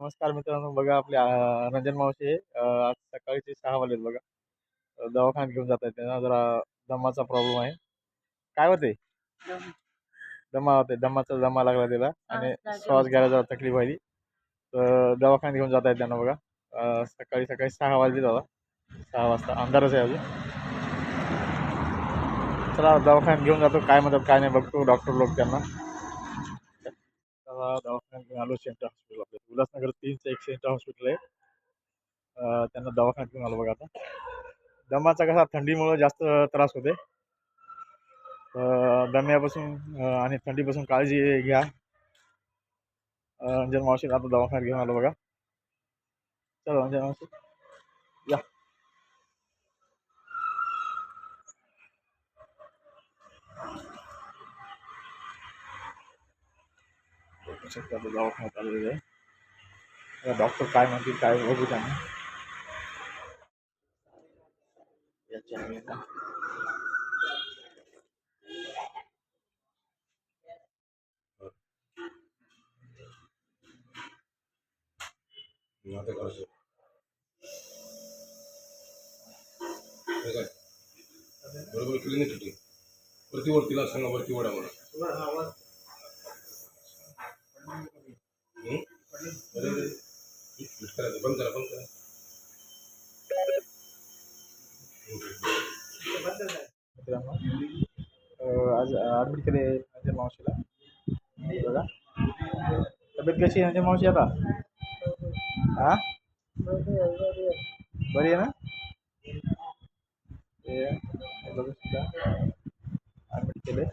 नमस्कार मित्रांनो बघा आपले रंजन मावशी आज सकाळचे सहा वाजलेत बघा. दवाखान्यात घेऊन जात आहेत. त्यांना जरा दमाचा प्रॉब्लेम आहे. काय होते दमा होते दमाचा दमा लागला त्याला आणि श्वास घ्यायला जरा तकलीफ व्हायली. तर दवाखान्यात घेऊन जात आहेत त्यांना बघा. सकाळी सकाळी सहा वाजले दादा. सहा वाजता. अंधारच आहे अजून. चला दवाखान्यात घेऊन जातो. काय म्हणतात काय नाही बघतो. डॉक्टर लोक त्यांना. चला दवाखान्यात घेऊन आलो सेंटर हॉस्पिटल आपल्या. उल्हासनगर तीनचं एक सेंटर हॉस्पिटल आहे. त्यांना दवाखान्यात घेऊन आलो बघा आता. दमाचा कसा थंडीमुळं जास्त त्रास होते दम्यापासून आणि थंडीपासून काळजी घ्या. अं, रंजन मावशी आता दवाखान्यात घेऊन आलो बघा. चला रंजन मावशी. या. आता दवाखान्यात आलेले आहे डॉक्टर काय म्हणतील काय बघू त्यांना. बरोबर केली वरती वरतीला सांगा वरती वडा मला बंद करा बंद करा मित्रांनो आज ॲडमिट केले रंजन मावशीला. बघा. तब्येत कशी आहे रंजन मावशी आता? हा? बरी आहे ना? ते बघू सुद्धा. ॲडमिट केले